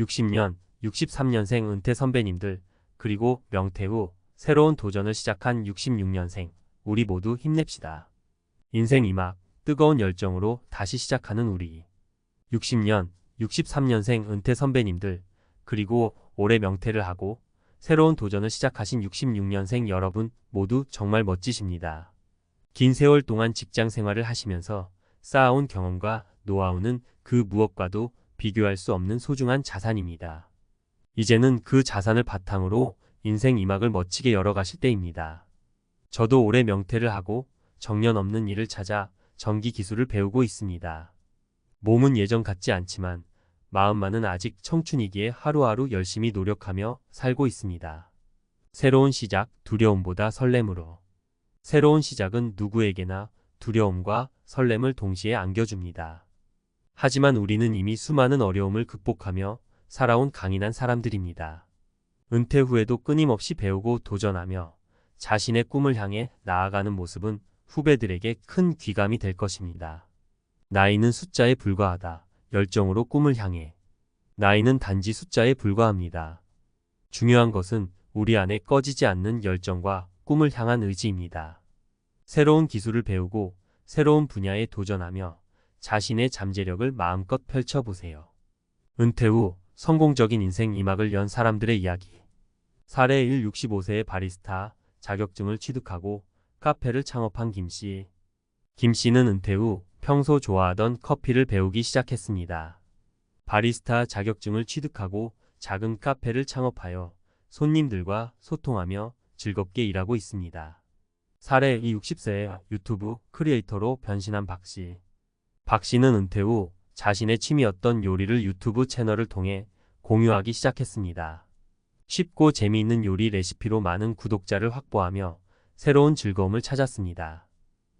60년, 63년생 은퇴 선배님들, 그리고 명퇴 후 새로운 도전을 시작한 66년생, 우리 모두 힘냅시다. 인생 이막, 뜨거운 열정으로 다시 시작하는 우리. 60년, 63년생 은퇴 선배님들, 그리고 올해 명퇴를 하고 새로운 도전을 시작하신 66년생 여러분 모두 정말 멋지십니다. 긴 세월 동안 직장 생활을 하시면서 쌓아온 경험과 노하우는 그 무엇과도 비교할 수 없는 소중한 자산입니다. 이제는 그 자산을 바탕으로 인생 이막을 멋지게 열어가실 때입니다. 저도 올해 명퇴를 하고 정년 없는 일을 찾아 전기 기술을 배우고 있습니다. 몸은 예전 같지 않지만 마음만은 아직 청춘이기에 하루하루 열심히 노력하며 살고 있습니다. 새로운 시작, 두려움보다 설렘으로. 새로운 시작은 누구에게나 두려움과 설렘을 동시에 안겨줍니다. 하지만 우리는 이미 수많은 어려움을 극복하며 살아온 강인한 사람들입니다. 은퇴 후에도 끊임없이 배우고 도전하며 자신의 꿈을 향해 나아가는 모습은 후배들에게 큰 귀감이 될 것입니다. 나이는 숫자에 불과하다. 열정으로 꿈을 향해. 나이는 단지 숫자에 불과합니다. 중요한 것은 우리 안에 꺼지지 않는 열정과 꿈을 향한 의지입니다. 새로운 기술을 배우고 새로운 분야에 도전하며 자신의 잠재력을 마음껏 펼쳐보세요. 은퇴 후 성공적인 인생 이막을 연 사람들의 이야기. 사례 1 65세의 바리스타 자격증을 취득하고 카페를 창업한 김 씨. 김 씨는 은퇴 후 평소 좋아하던 커피를 배우기 시작했습니다. 바리스타 자격증을 취득하고 작은 카페를 창업하여 손님들과 소통하며 즐겁게 일하고 있습니다. 사례 이 60세의 유튜브 크리에이터로 변신한 박 씨. 박 씨는 은퇴 후 자신의 취미였던 요리를 유튜브 채널을 통해 공유하기 시작했습니다. 쉽고 재미있는 요리 레시피로 많은 구독자를 확보하며 새로운 즐거움을 찾았습니다.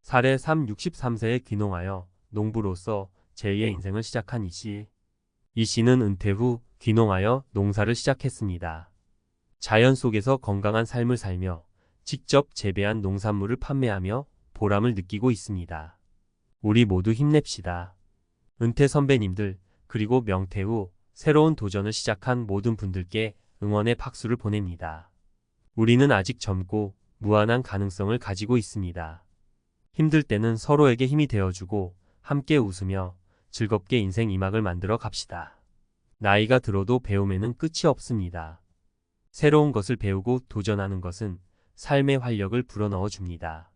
사례 3 63세에 귀농하여 농부로서 제2의 인생을 시작한 이 씨. 이 씨는 은퇴 후 귀농하여 농사를 시작했습니다. 자연 속에서 건강한 삶을 살며 직접 재배한 농산물을 판매하며 보람을 느끼고 있습니다. 우리 모두 힘냅시다. 은퇴 선배님들, 그리고 후 새로운 도전을 시작한 모든 분들께 응원의 박수를 보냅니다. 우리는 아직 젊고 무한한 가능성을 가지고 있습니다. 힘들 때는 서로에게 힘이 되어주고 함께 웃으며 즐겁게 인생 이막을 만들어 갑시다. 나이가 들어도 배움에는 끝이 없습니다. 새로운 것을 배우고 도전하는 것은 삶의 활력을 불어넣어 줍니다.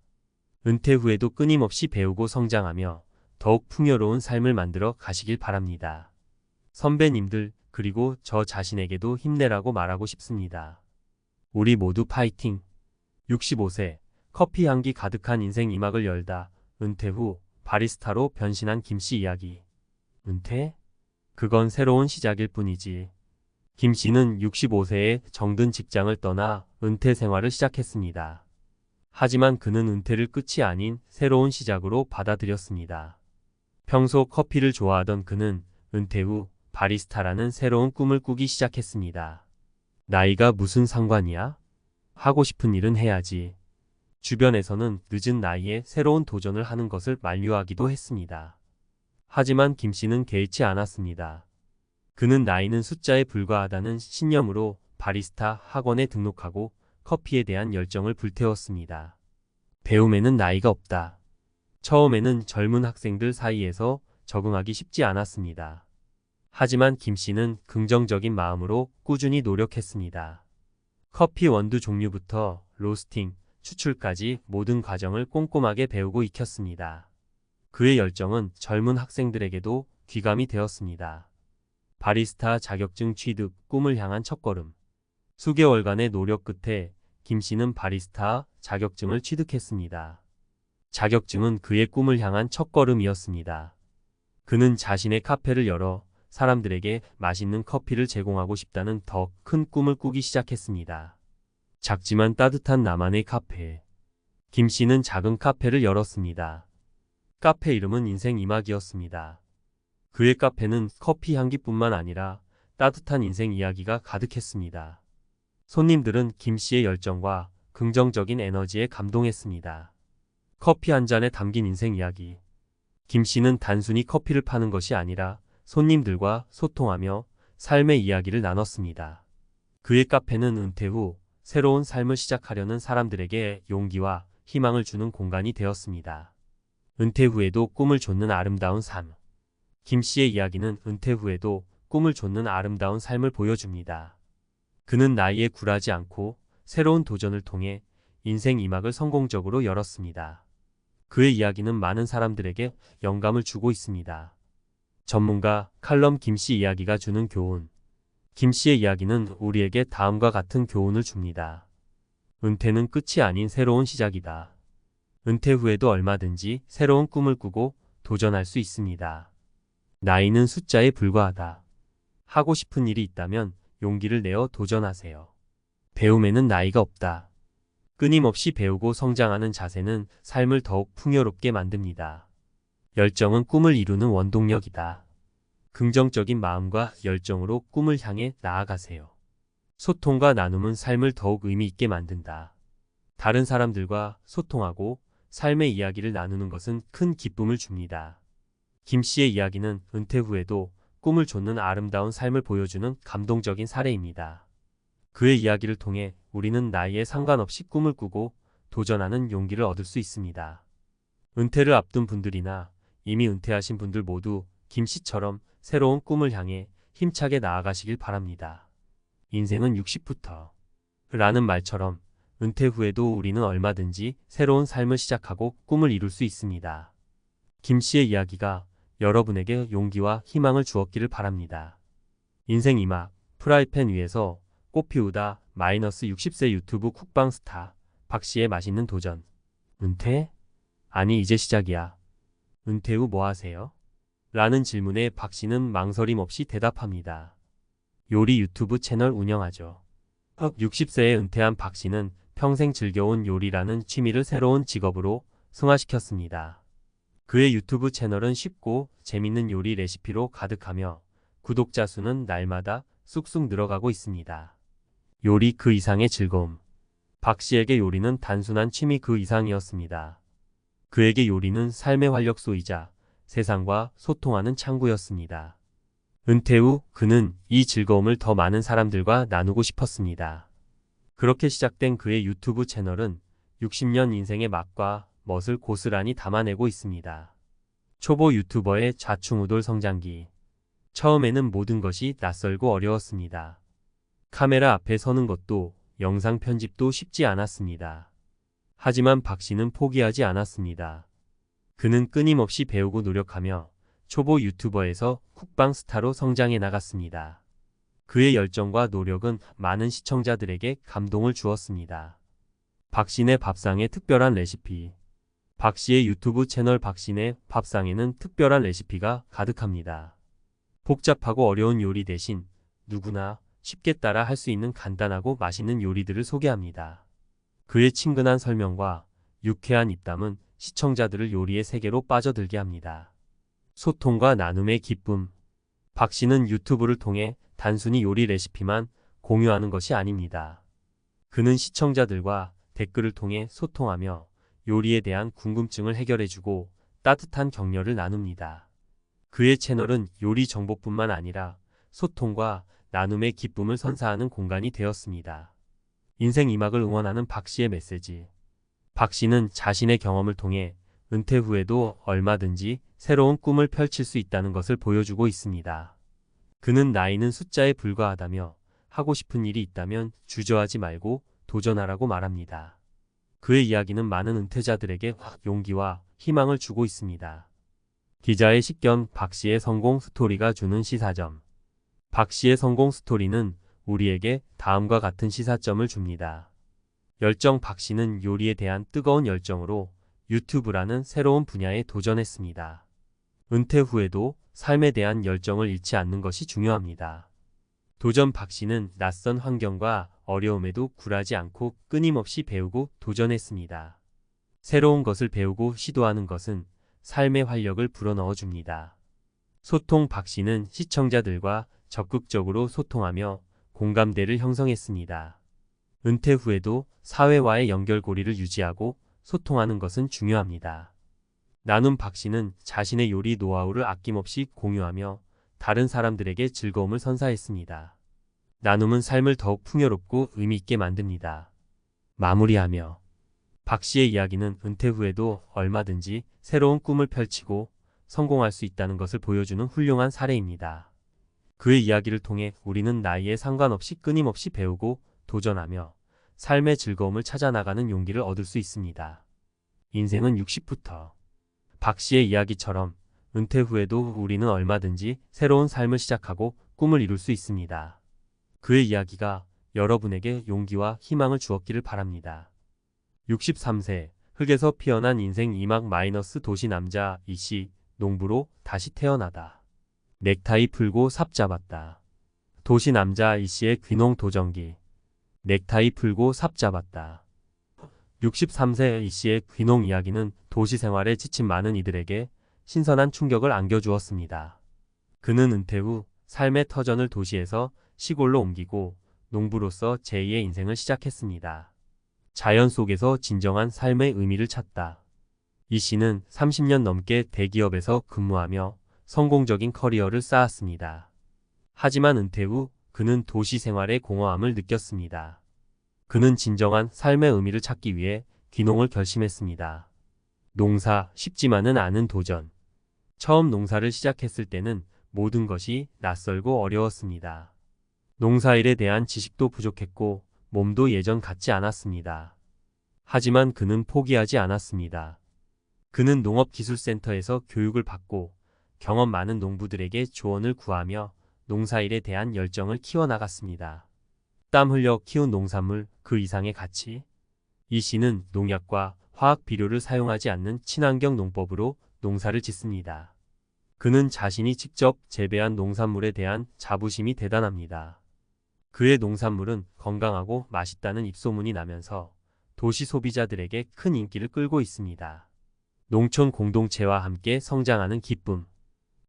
은퇴 후에도 끊임없이 배우고 성장하며 더욱 풍요로운 삶을 만들어 가시길 바랍니다. 선배님들, 그리고 저 자신에게도 힘내라고 말하고 싶습니다. 우리 모두 파이팅! 65세, 커피 향기 가득한 인생 이막을 열다 은퇴 후 바리스타로 변신한 김씨 이야기. 은퇴? 그건 새로운 시작일 뿐이지. 김 씨는 65세에 정든 직장을 떠나 은퇴 생활을 시작했습니다. 하지만 그는 은퇴를 끝이 아닌 새로운 시작으로 받아들였습니다. 평소 커피를 좋아하던 그는 은퇴 후 바리스타라는 새로운 꿈을 꾸기 시작했습니다. 나이가 무슨 상관이야? 하고 싶은 일은 해야지. 주변에서는 늦은 나이에 새로운 도전을 하는 것을 만류하기도 했습니다. 하지만 김 씨는 개의치 않았습니다. 그는 나이는 숫자에 불과하다는 신념으로 바리스타 학원에 등록하고 커피에 대한 열정을 불태웠습니다. 배움에는 나이가 없다. 처음에는 젊은 학생들 사이에서 적응하기 쉽지 않았습니다. 하지만 김 씨는 긍정적인 마음으로 꾸준히 노력했습니다. 커피 원두 종류부터 로스팅, 추출까지 모든 과정을 꼼꼼하게 배우고 익혔습니다. 그의 열정은 젊은 학생들에게도 귀감이 되었습니다. 바리스타 자격증 취득, 꿈을 향한 첫걸음. 수개월간의 노력 끝에 김 씨는 바리스타 자격증을 취득했습니다. 자격증은 그의 꿈을 향한 첫걸음이었습니다. 그는 자신의 카페를 열어 사람들에게 맛있는 커피를 제공하고 싶다는 더 큰 꿈을 꾸기 시작했습니다. 작지만 따뜻한 나만의 카페. 김 씨는 작은 카페를 열었습니다. 카페 이름은 인생 이막이었습니다. 그의 카페는 커피 향기뿐만 아니라 따뜻한 인생 이야기가 가득했습니다. 손님들은 김 씨의 열정과 긍정적인 에너지에 감동했습니다. 커피 한 잔에 담긴 인생 이야기. 김 씨는 단순히 커피를 파는 것이 아니라 손님들과 소통하며 삶의 이야기를 나눴습니다. 그의 카페는 은퇴 후 새로운 삶을 시작하려는 사람들에게 용기와 희망을 주는 공간이 되었습니다. 은퇴 후에도 꿈을 좇는 아름다운 삶. 김 씨의 이야기는 은퇴 후에도 꿈을 좇는 아름다운 삶을 보여줍니다. 그는 나이에 굴하지 않고 새로운 도전을 통해 인생 이막을 성공적으로 열었습니다. 그의 이야기는 많은 사람들에게 영감을 주고 있습니다. 전문가 칼럼 김씨 이야기가 주는 교훈. 김 씨의 이야기는 우리에게 다음과 같은 교훈을 줍니다. 은퇴는 끝이 아닌 새로운 시작이다. 은퇴 후에도 얼마든지 새로운 꿈을 꾸고 도전할 수 있습니다. 나이는 숫자에 불과하다. 하고 싶은 일이 있다면 용기를 내어 도전하세요. 배움에는 나이가 없다. 끊임없이 배우고 성장하는 자세는 삶을 더욱 풍요롭게 만듭니다. 열정은 꿈을 이루는 원동력이다. 긍정적인 마음과 열정으로 꿈을 향해 나아가세요. 소통과 나눔은 삶을 더욱 의미 있게 만든다. 다른 사람들과 소통하고 삶의 이야기를 나누는 것은 큰 기쁨을 줍니다. 김 씨의 이야기는 은퇴 후에도 꿈을 좇는 아름다운 삶을 보여주는 감동적인 사례입니다. 그의 이야기를 통해 우리는 나이에 상관없이 꿈을 꾸고 도전하는 용기를 얻을 수 있습니다. 은퇴를 앞둔 분들이나 이미 은퇴하신 분들 모두 김 씨처럼 새로운 꿈을 향해 힘차게 나아가시길 바랍니다. 인생은 60부터 라는 말처럼 은퇴 후에도 우리는 얼마든지 새로운 삶을 시작하고 꿈을 이룰 수 있습니다. 김 씨의 이야기가 여러분에게 용기와 희망을 주었기를 바랍니다. 인생 이막 프라이팬 위에서 꽃 피우다 마이너스 60세 유튜브 쿡방 스타 박 씨의 맛있는 도전. 은퇴? 아니 이제 시작이야. 은퇴 후 뭐 하세요? 라는 질문에 박 씨는 망설임 없이 대답합니다. 요리 유튜브 채널 운영하죠. 60세에 은퇴한 박 씨는 평생 즐겨온 요리라는 취미를 새로운 직업으로 승화시켰습니다. 그의 유튜브 채널은 쉽고 재밌는 요리 레시피로 가득하며 구독자 수는 날마다 쑥쑥 늘어가고 있습니다. 요리 그 이상의 즐거움. 박 씨에게 요리는 단순한 취미 그 이상이었습니다. 그에게 요리는 삶의 활력소이자 세상과 소통하는 창구였습니다. 은퇴 후 그는 이 즐거움을 더 많은 사람들과 나누고 싶었습니다. 그렇게 시작된 그의 유튜브 채널은 60년 인생의 맛과 멋을 고스란히 담아내고 있습니다. 초보 유튜버의 좌충우돌 성장기. 처음에는 모든 것이 낯설고 어려웠습니다. 카메라 앞에 서는 것도 영상 편집도 쉽지 않았습니다. 하지만 박 씨는 포기하지 않았습니다. 그는 끊임없이 배우고 노력하며 초보 유튜버에서 쿡방 스타로 성장해 나갔습니다. 그의 열정과 노력은 많은 시청자들에게 감동을 주었습니다. 박신의 밥상의 특별한 레시피 박 씨의 유튜브 채널 박신의 밥상에는 특별한 레시피가 가득합니다. 복잡하고 어려운 요리 대신 누구나 쉽게 따라 할 수 있는 간단하고 맛있는 요리들을 소개합니다. 그의 친근한 설명과 유쾌한 입담은 시청자들을 요리의 세계로 빠져들게 합니다. 소통과 나눔의 기쁨. 박 씨는 유튜브를 통해 단순히 요리 레시피만 공유하는 것이 아닙니다. 그는 시청자들과 댓글을 통해 소통하며 요리에 대한 궁금증을 해결해주고 따뜻한 격려를 나눕니다. 그의 채널은 요리 정보뿐만 아니라 소통과 나눔의 기쁨을 선사하는 공간이 되었습니다. 인생 이막을 응원하는 박 씨의 메시지. 박 씨는 자신의 경험을 통해 은퇴 후에도 얼마든지 새로운 꿈을 펼칠 수 있다는 것을 보여주고 있습니다. 그는 나이는 숫자에 불과하다며 하고 싶은 일이 있다면 주저하지 말고 도전하라고 말합니다. 그의 이야기는 많은 은퇴자들에게 용기와 희망을 주고 있습니다. 기자의 식견 박 씨의 성공 스토리가 주는 시사점. 박 씨의 성공 스토리는 우리에게 다음과 같은 시사점을 줍니다. 열정 박 씨는 요리에 대한 뜨거운 열정으로 유튜브라는 새로운 분야에 도전했습니다. 은퇴 후에도 삶에 대한 열정을 잃지 않는 것이 중요합니다. 도전 박 씨는 낯선 환경과 어려움에도 굴하지 않고 끊임없이 배우고 도전했습니다. 새로운 것을 배우고 시도하는 것은 삶의 활력을 불어넣어 줍니다. 소통 박 씨는 시청자들과 적극적으로 소통하며 공감대를 형성했습니다. 은퇴 후에도 사회와의 연결고리를 유지하고 소통하는 것은 중요합니다. 나눔 박 씨는 자신의 요리 노하우를 아낌없이 공유하며 다른 사람들에게 즐거움을 선사했습니다. 나눔은 삶을 더욱 풍요롭고 의미 있게 만듭니다. 마무리하며 박 씨의 이야기는 은퇴 후에도 얼마든지 새로운 꿈을 펼치고 성공할 수 있다는 것을 보여주는 훌륭한 사례입니다. 그의 이야기를 통해 우리는 나이에 상관없이 끊임없이 배우고 도전하며 삶의 즐거움을 찾아 나가는 용기를 얻을 수 있습니다. 인생은 60부터 박 씨의 이야기처럼 은퇴 후에도 우리는 얼마든지 새로운 삶을 시작하고 꿈을 이룰 수 있습니다. 그의 이야기가 여러분에게 용기와 희망을 주었기를 바랍니다. 63세 흙에서 피어난 인생 2막 마이너스 도시 남자 이씨 농부로 다시 태어나다. 넥타이 풀고 삽 잡았다. 도시 남자 이씨의 귀농 도전기. 넥타이 풀고 삽 잡았다. 63세 이씨의 귀농 이야기는 도시 생활에 지친 많은 이들에게 신선한 충격을 안겨주었습니다. 그는 은퇴 후 삶의 터전을 도시에서 시골로 옮기고 농부로서 제2의 인생을 시작했습니다. 자연 속에서 진정한 삶의 의미를 찾다. 이 씨는 30년 넘게 대기업에서 근무하며 성공적인 커리어를 쌓았습니다. 하지만 은퇴 후 그는 도시 생활의 공허함을 느꼈습니다. 그는 진정한 삶의 의미를 찾기 위해 귀농을 결심했습니다. 농사 쉽지만은 않은 도전. 처음 농사를 시작했을 때는 모든 것이 낯설고 어려웠습니다. 농사일에 대한 지식도 부족했고 몸도 예전 같지 않았습니다. 하지만 그는 포기하지 않았습니다. 그는 농업기술센터에서 교육을 받고 경험 많은 농부들에게 조언을 구하며 농사일에 대한 열정을 키워나갔습니다. 땀 흘려 키운 농산물 그 이상의 가치. 이 씨는 농약과 화학 비료를 사용하지 않는 친환경 농법으로 농사를 짓습니다. 그는 자신이 직접 재배한 농산물에 대한 자부심이 대단합니다. 그의 농산물은 건강하고 맛있다는 입소문이 나면서 도시 소비자들에게 큰 인기를 끌고 있습니다. 농촌 공동체와 함께 성장하는 기쁨.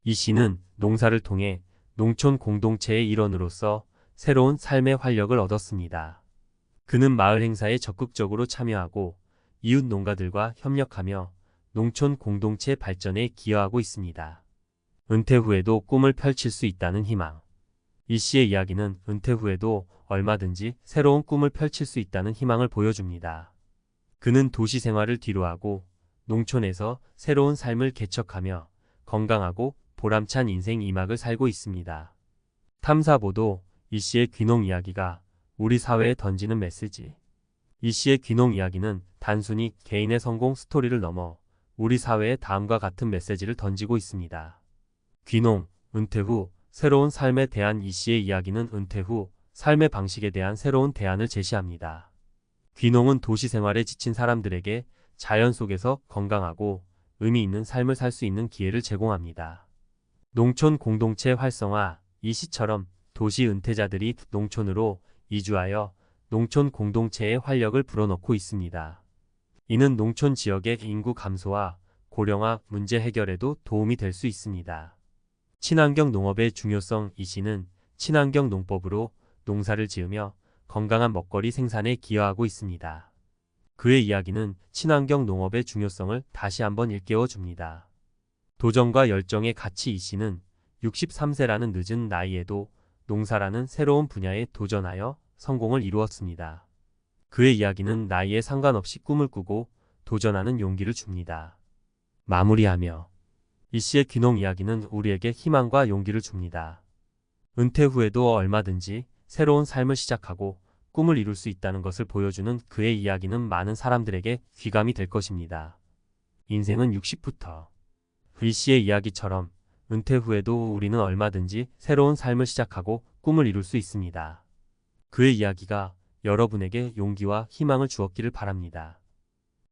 이 씨는 농사를 통해 농촌 공동체의 일원으로서 새로운 삶의 활력을 얻었습니다. 그는 마을 행사에 적극적으로 참여하고 이웃 농가들과 협력하며 농촌 공동체 발전에 기여하고 있습니다. 은퇴 후에도 꿈을 펼칠 수 있다는 희망. 이 씨의 이야기는 은퇴 후에도 얼마든지 새로운 꿈을 펼칠 수 있다는 희망을 보여줍니다. 그는 도시 생활을 뒤로하고 농촌에서 새로운 삶을 개척하며 건강하고 보람찬 인생 이막을 살고 있습니다. 탐사보도 이 씨의 귀농 이야기가 우리 사회에 던지는 메시지. 이 씨의 귀농 이야기는 단순히 개인의 성공 스토리를 넘어 우리 사회에 다음과 같은 메시지를 던지고 있습니다. 귀농, 은퇴 후 새로운 삶에 대한 이 씨의 이야기는 은퇴 후 삶의 방식에 대한 새로운 대안을 제시합니다. 귀농은 도시 생활에 지친 사람들에게 자연 속에서 건강하고 의미 있는 삶을 살 수 있는 기회를 제공합니다. 농촌 공동체 활성화 이 시처럼 도시 은퇴자들이 농촌으로 이주하여 농촌 공동체의 활력을 불어넣고 있습니다. 이는 농촌 지역의 인구 감소와 고령화 문제 해결에도 도움이 될 수 있습니다. 친환경 농업의 중요성 이 씨는 친환경 농법으로 농사를 지으며 건강한 먹거리 생산에 기여하고 있습니다. 그의 이야기는 친환경 농업의 중요성을 다시 한번 일깨워 줍니다. 도전과 열정의 가치 이 씨는 63세라는 늦은 나이에도 농사라는 새로운 분야에 도전하여 성공을 이루었습니다. 그의 이야기는 나이에 상관없이 꿈을 꾸고 도전하는 용기를 줍니다. 마무리하며 이 씨의 귀농 이야기는 우리에게 희망과 용기를 줍니다. 은퇴 후에도 얼마든지 새로운 삶을 시작하고 꿈을 이룰 수 있다는 것을 보여주는 그의 이야기는 많은 사람들에게 귀감이 될 것입니다. 인생은 60부터 이 씨의 이야기처럼 은퇴 후에도 우리는 얼마든지 새로운 삶을 시작하고 꿈을 이룰 수 있습니다. 그의 이야기가 여러분에게 용기와 희망을 주었기를 바랍니다.